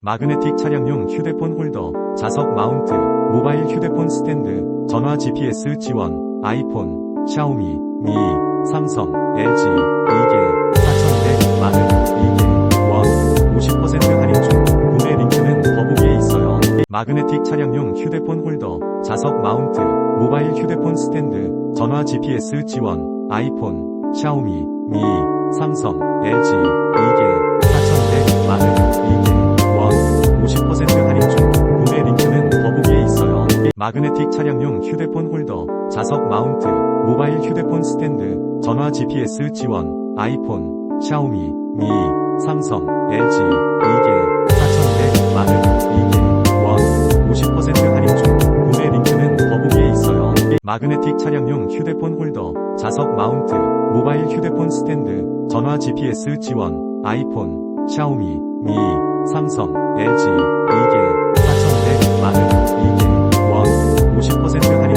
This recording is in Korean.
마그네틱 차량용 휴대폰 홀더, 자석 마운트, 모바일 휴대폰 스탠드, 전화 GPS 지원, 아이폰, 샤오미, 미, 삼성, LG, 이게 4,200 만원, 이게 원, 50% 할인 중, 구매 링크는 더보기에 있어요. 마그네틱 차량용 휴대폰 홀더, 자석 마운트, 모바일 휴대폰 스탠드, 전화 GPS 지원, 아이폰, 샤오미, 미, 삼성, LG, 마그네틱 차량용 휴대폰 홀더, 자석 마운트, 모바일 휴대폰 스탠드, 전화 GPS 지원, 아이폰, 샤오미, 미, 삼성, LG, 이게 4,200 만원, 이게 원, 50% 할인 중, 구매 링크는 더보기에 있어요. 마그네틱 차량용 휴대폰 홀더, 자석 마운트, 모바일 휴대폰 스탠드, 전화 GPS 지원, 아이폰, 샤오미, 미, 삼성, LG,